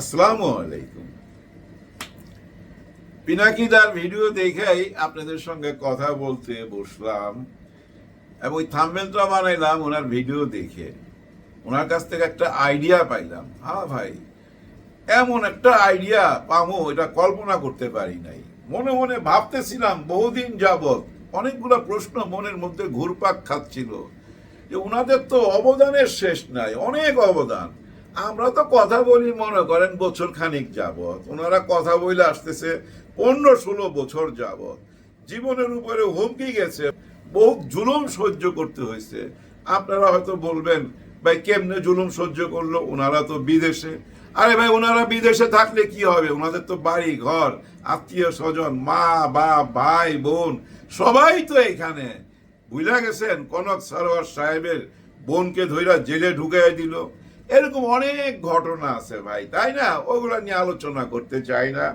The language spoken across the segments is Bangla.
আসসালামু আলাইকুম। পিনাকিদার ভিডিও দেখেই আপনাদের সঙ্গে কথা বলতে বসলাম এবং ওই থাম্বেলটা বানাইলাম ওনার ভিডিও দেখে। ওনার কাছ থেকে একটা আইডিয়া পাইলাম। হ্যাঁ ভাই, এমন একটা আইডিয়া পামো, এটা কল্পনা করতে পারি নাই। মনে মনে ভাবতেছিলাম বহুদিন যাবৎ অনেকগুলো প্রশ্ন মনের মধ্যে ঘুরপাক খাচ্ছিল যে ওনাদের তো অবদানের শেষ নাই, অনেক অবদান। আমরা তো কথা বলি, মনে করেন বছর খানিক যাবৎ। ওনারা কথা বলে আসতেছে পনেরো ষোলো বছর যাবৎ। জীবনের উপরে হুমকি গেছে বহু জুলুম সহ্য করতে হয়েছে। আপনারা হয়তো বলবেন, ভাই, কেমনে জুলুম সহ্য করল? ওনারা তো বিদেশে। আরে ভাই, ওনারা বিদেশে থাকলে কি হবে? ওনাদের তো বাড়ি, ঘর, আত্মীয় স্বজন, মা, বাপ, ভাই, বোন, সবাই তো এখানে। বুঝলা গেছেন? কনক সরোয়ার সাহেবের বোনকে ধইরা জেলে ঢুকাই দিল। এরকম অনেক ঘটনা আছে ভাই, তাই না? ওগুলো নিয়ে আলোচনা করতে চাই না।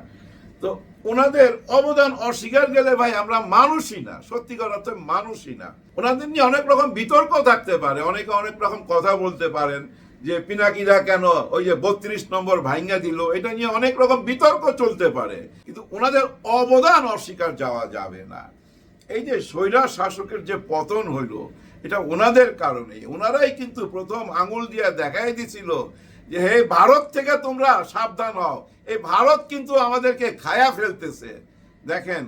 তো ওনাদের অবদান অস্বীকার গেলে ভাই আমরা মানুষই না সত্যিকার অর্থে মানুষই না। ওনাদের নিয়ে অনেক রকম বিতর্ক থাকতে পারে, অনেকে অনেক রকম কথা বলতে পারেন যে পিনাকিরা কেন ওই যে বত্রিশ নম্বর ভাঙ্গা দিল, এটা নিয়ে অনেক রকম বিতর্ক চলতে পারে। কিন্তু ওনাদের অবদান অস্বীকার যাওয়া যাবে না। এই যে স্বৈরা শাসকের যে পতন হইল এটা ওনাদের কারণে ওনারাই কিন্তু প্রথম আঙুল দিয়ে দেখাই দিছিল যে, হে ভারত থেকে তোমরা সাবধান হও। এই ভারত কিন্তু আমাদেরকে খায়া ফেলতেছে। দেখেন,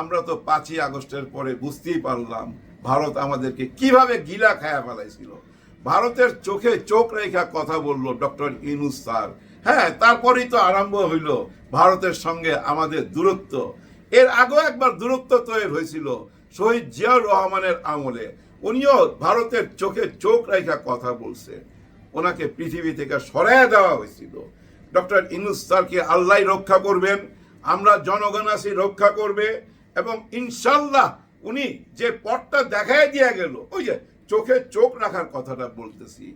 আমরা তো পাঁচই আগস্টের পরে বুঝতেই পারলাম ভারত আমাদেরকে কীভাবে গিলা খায়া ফেলাইছিল। ভারতের চোখে চোখ রেখা কথা বলল ডক্টর ইনুস স্যার। হ্যাঁ তারপরেই তো আরম্ভ হইল ভারতের সঙ্গে আমাদের দূরত্ব। এর আগেও একবার দূরত্ব তৈরি হয়েছিল শহীদ জিয়াউর রহমানের আমলে। উনিও ভারতের চোখে চোখ রেখা কথা বলছে। ওনাকে পৃথিবী থেকে সরাইয়া দেওয়া হয়েছিল। ডক্টর ইনুস স্যারকে আল্লাহ রক্ষা করবেন, আমরা জনগণ আছি, রক্ষা করবে এবং ইনশাল্লাহ উনি যে পথটা দেখায় দিয়ে গেল, ওই যে চোখে চোখ রাখার কথাটা বলতেছি।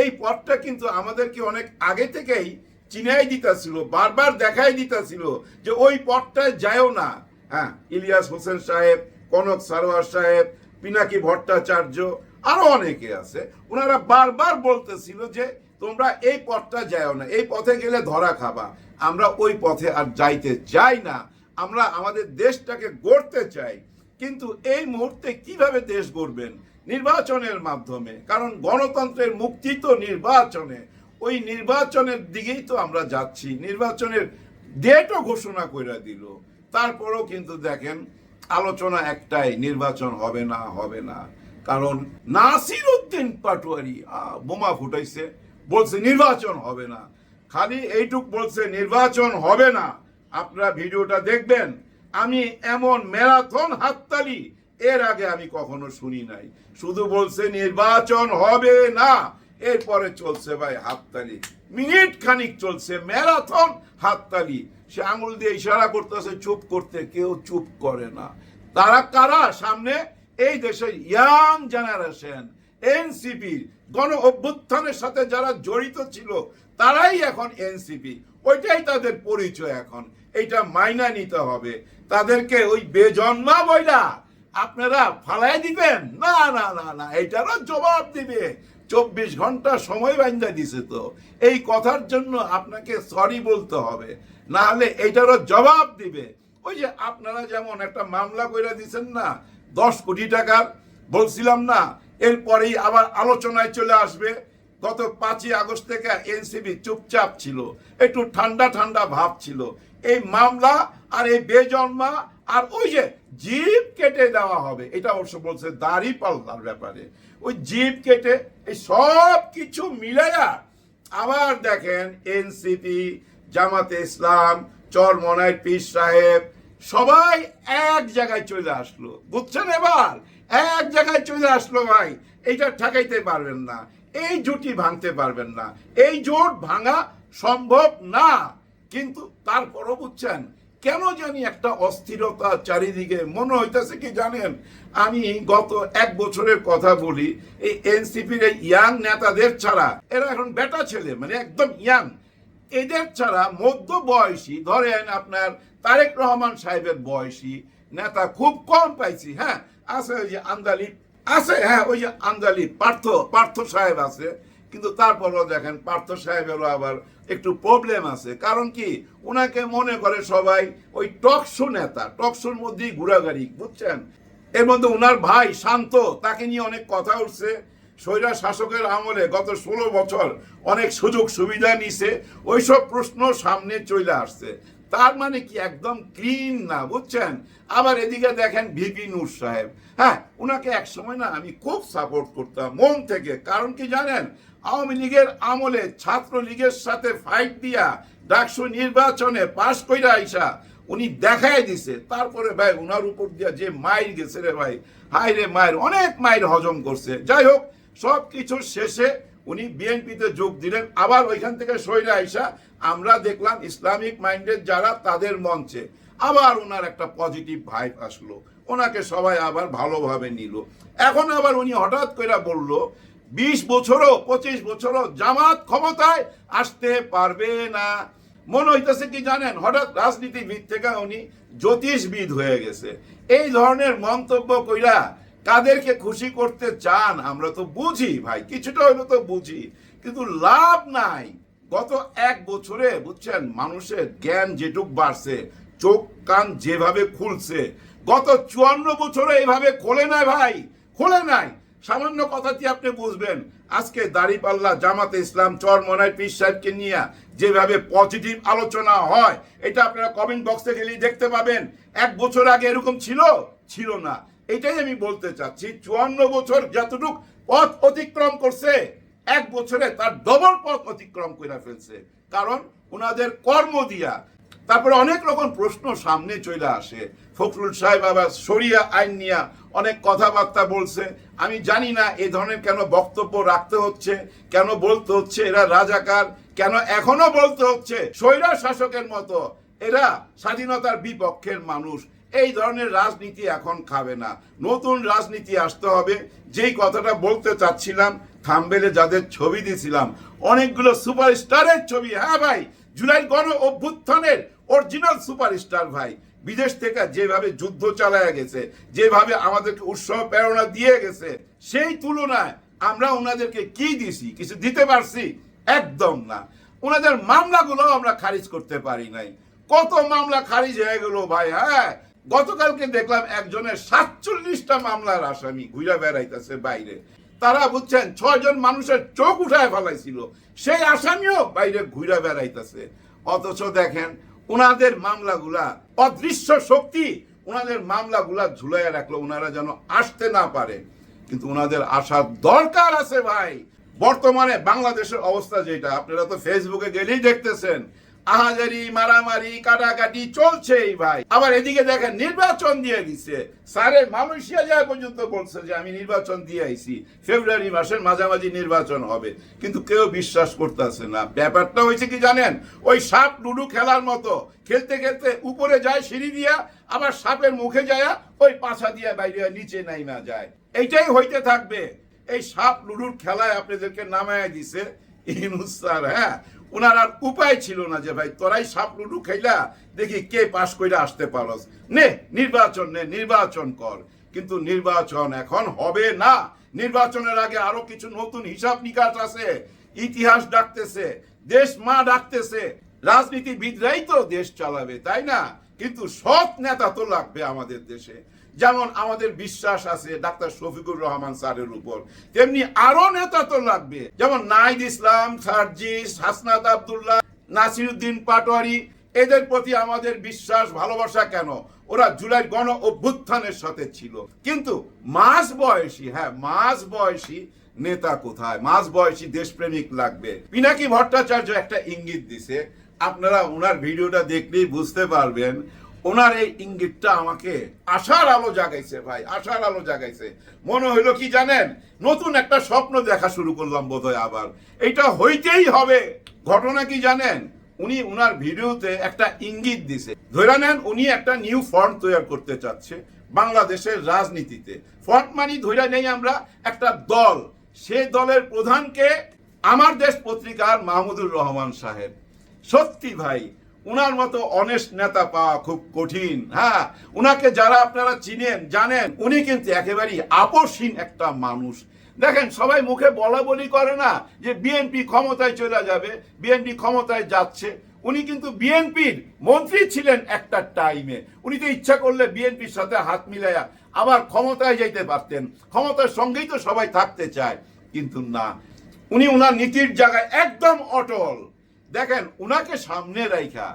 এই পথটা কিন্তু আমাদেরকে অনেক আগে থেকেই চিনাই দিতেছিল, বারবার দেখাই দিতেছিল যে ওই পথটায় যায়ও না। হ্যাঁ ইলিয়াস হোসেন সাহেব, কনক সারোয়ার সাহেব পিনাকি ভট্টাচার্য, আরও অনেকে আছে ওনারা বারবার বলতেছিল যে, তোমরা এই পথটা যাও না, এই পথে গেলে ধরা খাবা, আমরা ওই পথে আর যাইতে চাই না, আমরা আমাদের দেশটাকে গড়তে চাই। কিন্তু এই মুহূর্তে কীভাবে দেশ গড়বেন? নির্বাচনের মাধ্যমে, কারণ গণতন্ত্রের মুক্তি তো নির্বাচনে, ওই নির্বাচনের দিকেই তো আমরা যাচ্ছি, নির্বাচনের ডেটও ঘোষণা করে দিল। তারপরেও কিন্তু দেখেন আলোচনা একটাই, নির্বাচন হবে না হবে না। কারণ নাসির উদ্দিন পাটোয়ারি বোমা ফুটাইছে, বলছে নির্বাচন হবে না। খালি এইটুক বলছে নির্বাচন হবে না। আপনারা ভিডিওটা দেখবেন। আমি এমন ম্যারাথন হাততালি, এর আগে আমি কখনো শুনি নাই। শুধু বলছে নির্বাচন হবে না। এরপরে চলছে ভাই হাততালি। মিনিট খানিক চলছে ম্যারাথন হাততালি। সে আঙুল দিয়ে ইশারা করতেছে, চুপ করতে কেউ চুপ করে না। তারা কারা? সামনে এই দেশের ইয়াং জেনারেশন, এনসিপি, গণ অভ্যুত্থানের সাথে যারা জড়িত ছিল, তারাই এখন এনসিপি। ওইটাই তাদের পরিচয় এখন। এইটা মাইনা নিতে হবে। তাদেরকে ওই বেজন্মা বইলা আপনারা ফালাই দিবেন? না না না না এটারও জবাব দিবে। চব্বিশ ঘণ্টা সময় বান্ধা দিছে তো। এই কথার জন্য আপনাকে সরি বলতে হবে। না হলে এইটারও জবাব দিবে। ওই যে আপনারা যেমন একটা মামলা কইরা দিছেন না, দশ কোটি টাকার, বলছিলাম না, এরপরেই আবার আলোচনায় চলে আসবে। গত পাঁচই আগস্ট থেকে এনসিবি চুপচাপ ছিল, একটু ঠান্ডা ঠান্ডা ভাব ছিল। এই মামলা আর এই বেজন্মা আর ওই যে জিপ কেটে দেওয়া হবে, এটা অবশ্য বলছে দাড়ি পাল্লার ব্যাপারে। ওই জিপ কেটে এই সব কিছু মিলে মিলেয়া আবার দেখেন এনসিপি, জামাতে ইসলাম চর চরমনাই পীর সাহেব, সবাই এক জায়গায় চলে আসলো। বুঝছেন এবার? এক জায়গায় চলে আসলো ভাই। এইটা ঠেকাইতে পারবেন না। এই জুটি ভাঙতে পারবেন না। এই জোট ভাঙা সম্ভব না। কিন্তু তারপরও বুঝছেন কেন জানি একটা অস্থিরতা চারিদিকে? মনে হইতেছে কি জানেন, আমি গত এক বছরের কথা বলি, এই এনসিপির এই ইয়াং নেতাদের ছাড়া, এরা এখন বেটা ছেলে মানে একদম ইয়াং। এদের ছাড়া মধ্য বয়সী ধরেন আপনার তারেক রহমান সাহেবের বয়সী নেতা খুব কম পাইছি হ্যাঁ? আছে ওই যে আন্দালি আছে হ্যাঁ ওই যে আন্দালি পার্থ পার্থ সাহেব আছে, কিন্তু তারপরও দেখেন পার্থ সাহেবেরও আবার একটু প্রবলেম আছে। কারণ কি? ওনাকে মনে করে সবাই ওই টকশো নেতা টকশোর মধ্যেই ঘোরাঘুরি, বুঝছেন? এর মধ্যে ওনার ভাই শান্ত, তাকে নিয়ে অনেক কথা উঠছে। স্বৈরা শাসকের আমলে গত ষোলো বছর অনেক সুযোগ সুবিধা নিছে। ওইসব প্রশ্ন সামনে চলে আসছে। তার মানে কি একদম ক্লিন না, বুঝছেন? আবার এদিকে দেখেন ভিপি নূর সাহেব। হ্যাঁ ওনাকে এক সময় না আমি খুব সাপোর্ট করতাম, মন থেকে। কারণ কি জানেন? আওয়ামী লীগের আমলে ছাত্র লীগের সাথে ফাইট দিয়া ডাকসু নির্বাচনে পাশ কইরা আইসা, উনি দেখাই দিছে। তারপরে ভাই ওনার উপর দিয়া যে মাইর গেছে রে ভাই হাই রে মায়ের অনেক মায়ের হজম করছে। যাই হোক সব কিছুর শেষে উনি বিএনপিতে যোগ দিলেন। আবার ওইখান থেকে সইরে আইসা, আমরা দেখলাম ইসলামিক মাইন্ডের যারা তাদের মঞ্চে। আবার ওনার একটা পজিটিভ ভাইব আসলো। ওনাকে সবাই আবার ভালোভাবে নিল। এখন আবার উনি হঠাৎ করে বলল বিশ বছরও, পঁচিশ বছরও জামাত ক্ষমতায় আসতে পারবে না। মনে হইতেছে কি জানেন? হঠাৎ রাজনীতিবিদ থেকে উনি জ্যোতিষবিদ হয়ে গেছে। এই ধরনের মন্তব্য কইরা কাদেরকে খুশি করতে চান আমরা তো বুঝি ভাই, কিছুটা হইল তো বুঝি। কিন্তু লাভ নাই। গত এক বছরে, বুঝছেন, মানুষের জ্ঞান যেটুক বাড়ছে, চোখ কান যেভাবে খুলছে, গত চুয়ান্ন বছরে এইভাবে খোলে নাই ভাই, খোলে নাই। সামান্য কথাটি আপনি বুঝবেন। আজকে দাড়িপাল্লা জামাতে ইসলাম চরমনায় পীর সাহেবকে নিয়ে যেভাবে পজিটিভ আলোচনা হয়, এটা আপনারা কমেন্ট বক্সে গেলেই দেখতে পাবেন। এক বছর আগে এরকম ছিল? ছিল না। এটাই আমি বলতে চাচ্ছি, চুয়ান্ন বছর যতটুক পথ অতিক্রম করছে, এক বছরে তার ডবল পথ অতিক্রম করে ফেলছে। কারণ ওনাদের কর্ম দিয়া তারপরে অনেক রকম প্রশ্ন সামনে চলে আসে। ফখরুল সাহেব আবার সরিয়া আইন নিয়ে অনেক কথাবার্তা বলছে। আমি জানি না এই ধরনের কেন বক্তব্য রাখতে হচ্ছে, কেন বলতে হচ্ছে, এরা রাজাকার, কেন এখনও বলতে হচ্ছে? স্বৈরা শাসকের মতো, এরা স্বাধীনতার বিপক্ষের মানুষ। এই ধরনের রাজনীতি এখন খাবে না। নতুন রাজনীতি আসতে হবে। যেই কথাটা বলতে চাচ্ছিলাম, থামবেলে যাদের ছবি দিয়েছিলাম অনেকগুলো সুপারস্টারের ছবি। হ্যাঁ ভাই, জুলাই গণ অভ্যুত্থানের অরিজিনাল সুপারস্টার ভাই, বিদেশ থেকে যেভাবে যুদ্ধ চালায় গেছে, যেভাবে আমাদেরকে উৎসাহ, প্রেরণা দিয়ে গেছে, সেই তুলনায় আমরা ওনাদেরকে কি দিছি, কিছু দিতে পারছি? একদম না। ওনাদের মামলাগুলো আমরা খারিজ করতে পারি নাই। কত মামলা খারিজ হয়ে গেল ভাই হ্যাঁ? গতকালকে দেখলাম একজনের সাতচল্লিশটা মামলার আসামি ঘুরে বেড়াইতেছে বাইরে। তারা বুঝছেন, ছয়জন মানুষের চোখ উঠায় ফেলাইছিল। সেই আসামিও বাইরে ঘুরে বেড়াইতেছে। অথচ দেখেন ওনাদের মামলাগুলা, অদৃশ্য শক্তি ওনাদের মামলাগুলা ঝুলাইয়া রাখল ওনারা যেন আসতে না পারে। কিন্তু ওনাদের আসার দরকার আছে ভাই। বর্তমানে বাংলাদেশের অবস্থা যেটা, আপনারা তো ফেসবুকে গেলেই দেখতেছেন। আহাজারি, মারামারি, কাটাকাটি চলছেই ভাই। আবার এদিকে দেখেন নির্বাচন দিয়ে দিছে। স্যারে মালয়েশিয়া যায় পর্যন্ত বলছে যে আমি নির্বাচন দিয়ে আইছি। ফেব্রুয়ারি মাসের মাঝামাঝি নির্বাচন হবে। কিন্তু কেউ বিশ্বাস করতেছে না। ব্যাপারটা হয়েছে কি জানেন? ওই সাপ লুডু খেলার মতো। খেলতে খেলতে উপরে যায় সিঁড়ি দিয়া, আবার সাপের মুখে যায় ওই পাছা দিয়া বাইরে নিচে নাইমা যায়। এইটাই হইতে থাকবে। এই সাপ লুডুর খেলায় আপনাদেরকে নামায় দিছে ইনুস স্যার হ্যাঁ? ওনার আর উপায় ছিল না যে, ভাই, তোরাই সাপ, লুডু খাইলা দেখি কে পাশ কইরা আসতে পারস। নে, নির্বাচন নে, নির্বাচন কর। কিন্তু নির্বাচন এখন হবে না। নির্বাচনের আগে আরও কিছু নতুন হিসাব নিকাশ আছে। ইতিহাস ডাকতেছে, দেশ মা ডাকতেছে। রাজনীতিবিদরাই তো দেশ চালাবে, তাই না? কিন্তু সৎ নেতা তো লাগবে আমাদের দেশে। যেমন আমাদের বিশ্বাস আছে, ডাক্তার শফিকুর রহমান স্যারের উপর। তেমনি আরও নেতা তো লাগবে। যেমন নাইদ ইসলাম, সার্জিস, হাসনাত আবদুল্লাহ, নাসিরুদ্দিন পাটোয়ারি, এদের প্রতি আমাদের বিশ্বাস, ভালোবাসা কেন? ওরা জুলাই গণ অভ্যুত্থানের সাথে ছিল। কিন্তু মাস বয়সী হ্যাঁ মাস বয়সী নেতা কোথায়? মাস বয়সী দেশপ্রেমিক লাগবে। পিনাকি ভট্টাচার্য একটা ইঙ্গিত দিছে। আপনারা ওনার ভিডিওটা দেখলেই বুঝতে পারবেন। ওনার এই ইঙ্গিতটা আমাকে আশার আলো জাগাইছে ভাই, আশার আলো জাগাইছে। মনে হইল কি জানেন, নতুন একটা স্বপ্ন দেখা শুরু করলাম বোধহয় আবার। এটা হইতেই হবে। ঘটনা কি জানেন, উনি উনার ভিডিওতে একটা ইঙ্গিত দিছে। ধরে নেন, উনি একটা নিউ ফর্ম তৈরি করতে চাচ্ছে বাংলাদেশের রাজনীতিতে। ফর্ম মানি ধরে নেই আমরা, একটা দল। সে দলের প্রধানকে আমার দেশ পত্রিকার মাহমুদুর রহমান সাহেব। সত্যি ভাই উনার মতো অনেস্ট নেতা পাওয়া খুব কঠিন হ্যাঁ? উনাকে যারা আপনারা চিনেন, জানেন, উনি কিন্তু একেবারেই আপসহীন একটা মানুষ। দেখেন, সবাই মুখে বলা বলি করে না যে বিএনপি ক্ষমতায় চলে যাবে বিএনপি ক্ষমতায় যাচ্ছে। উনি কিন্তু বিএনপির মন্ত্রী ছিলেন একটা টাইমে উনি তো ইচ্ছা করলে বিএনপির সাথে হাত মিলাইয়া আবার ক্ষমতায় যাইতে পারতেন। ক্ষমতার সঙ্গেই তো সবাই থাকতে চায়। কিন্তু না, উনি উনার নীতির জায়গায় একদম অটল। দেখেন, উনাকে সামনে রাইখা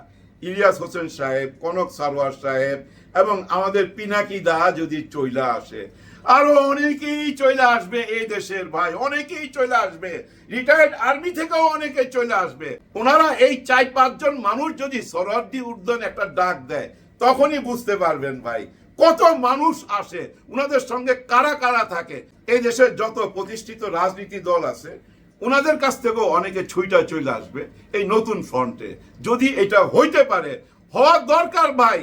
ইলিয়াস হোসেন সাহেব, কনক সারোয়ার সাহেব এবং আমাদের পিনাকি দা যদি চইলা আসে। আরও অনেকেই চলে আসবে এই দেশের ভাই, অনেকেই চলে আসবে। রিটায়ার্ড আর্মি থেকেও অনেকে চলে আসবে। ওনারা এই চার পাঁচজন মানুষ যদি সরহদ্দি উদ্যান একটা ডাক দেয়, তখনই বুঝতে পারবেন ভাই, কত মানুষ আসে। ওনাদের সঙ্গে কারা কারা থাকে? এই দেশের যত প্রতিষ্ঠিত রাজনীতি দল আছে ওনাদের কাছ থেকেও অনেকে ছুইটা চলে আসবে এই নতুন ফ্রন্টে। যদি এটা হইতে পারে হওয়া দরকার ভাই,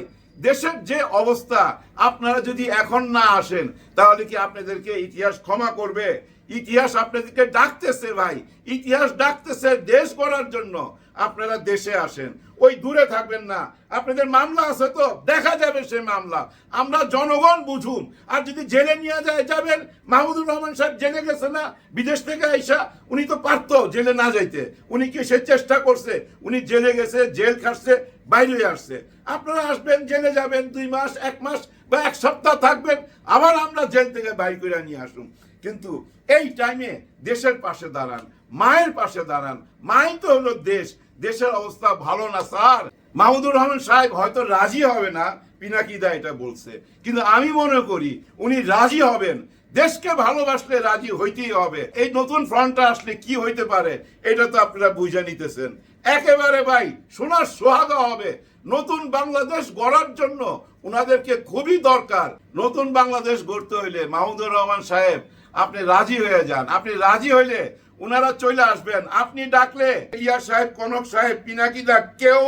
দেশের যে অবস্থা, আপনারা যদি এখন না আসেন, তাহলে কি আপনাদেরকে ইতিহাস ক্ষমা করবে? ইতিহাস আপনাদেরকে ডাকতেছে ভাই। ইতিহাস ডাকতেছে দেশ গড়ার জন্য। আপনারা দেশে আসেন। ওই দূরে থাকবেন না। আপনাদের মামলা আছে তো? দেখা যাবে সে মামলা। আমরা জনগণ বুঝুন। আর যদি জেলে নিয়ে যায়, যাবেন। মাহমুদুর রহমান সাহেব জেলে গেছে না? বিদেশ থেকে আইসা, উনি তো পারতো জেলে না যাইতে। উনি কি সে চেষ্টা করছে? উনি জেলে গেছে, জেল খাটছে বাইরে আসছে। আপনারা আসবেন, জেলে যাবেন, দুই মাস, এক মাস বা এক সপ্তাহ থাকবেন। আবার আমরা জেল থেকে বাইর করে নিয়ে আসুন। কিন্তু এই টাইমে দেশের পাশে দাঁড়ান, মায়ের পাশে দাঁড়ান। মাই তো হলো দেশ, দেশের অবস্থা ভালো না, স্যার? মাহমুদুর রহমান সাহেব হয়তো রাজি হবে না, পিনাকিদা এটা বলছে। কিন্তু আমি মনে করি, উনি রাজি হবেন। দেশকে ভালোবাসলে রাজি হইতেই হবে। এই নতুন ফ্রন্টটা আসলে কি হইতে পারে, এটা তো আপনারা বুঝে নিতেছেন। একেবারে ভাই, সোনার সোহাগা হবে। নতুন বাংলাদেশ গড়ার জন্য ওনাদেরকে খুবই দরকার। নতুন বাংলাদেশ গড়তে হইলে মাহমুদুর রহমান সাহেব আপনি রাজি হয়ে যান। আপনি রাজি হইলে উনারা চলে আসবেন। আপনি ডাকলে ইয়া সাহেব, কনক সাহেব পিনাকি দা কেউ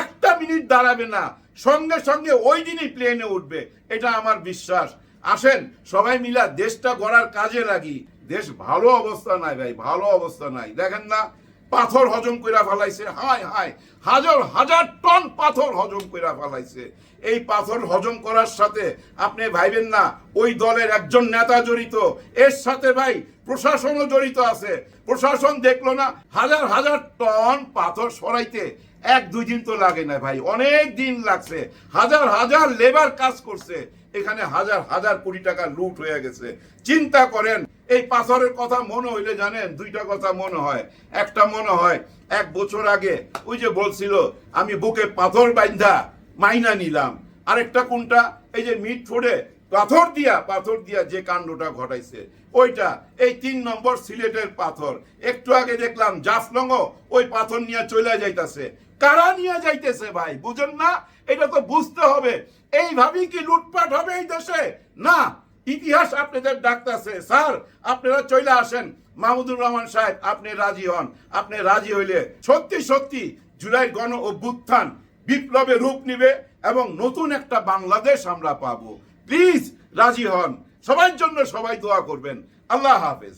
একটা মিনিট দাঁড়াবে না। সঙ্গে সঙ্গে ওই দিনই প্লেনে উঠবে। এটা আমার বিশ্বাস। আসেন, সবাই মিলা দেশটা গড়ার কাজে লাগি। দেশ ভালো অবস্থা নাই ভাই, ভালো অবস্থা নাই। দেখেন না পাথর হজম কইরা ফেলাইছে। হায় হায়, হাজার হাজার টন পাথর হজম কইরা ফেলাইছে। এই পাথর হজম করার সাথে আপনি ভাইবেন না, ওই দলের একজন নেতা জড়িত। এর সাথে ভাই প্রশাসনও জড়িত আছে। প্রশাসন দেখল না, হাজার হাজার টন পাথর সরাইতে এক, দুই দিন তো লাগে না ভাই, অনেক দিন লাগছে। হাজার হাজার লেবার কাজ করছে। এখানে হাজার হাজার কোটি টাকা লুট হয়ে গেছে। চিন্তা করেন এই পাথরের কথা মনে হইলে জানেন, দুইটা কথা মনে হয়। একটা মনে হয়, এক বছর আগে ওই যে বলছিল, আমি বুকে পাথর বাইন্ধা মাইনা নিলাম। আরেকটা কোনটা? এই যে মিট ফোড়ে পাথর দিয়া পাথর দিয়া যে কাণ্ডটা ঘটাইছে, ওইটা, এই তিন নম্বর সিলেটের পাথর। একটু আগে দেখলাম জাফলঙ্গ ওই পাথর নিয়ে চলে যাইতাছে। কারা নিয়ে যাইতেছে ভাই, বুঝেন না? এটা তো বুঝতে হবে। এইভাবেই কি লুটপাট হবে এই দেশে? না ইতিহাস আপনাদের ডাকতেছে। স্যার, আপনারা চলে আসেন। মাহমুদুর রহমান সাহেব, আপনি রাজি হন। আপনি রাজি হইলে সত্যি সত্যি জুলাই গণ অভ্যুত্থান বিপ্লবে রূপ নিবে এবং নতুন একটা বাংলাদেশ আমরা পাবো। প্লিজ, রাজি হন। সবার জন্য সবাই দোয়া করবেন। আল্লাহ হাফেজ।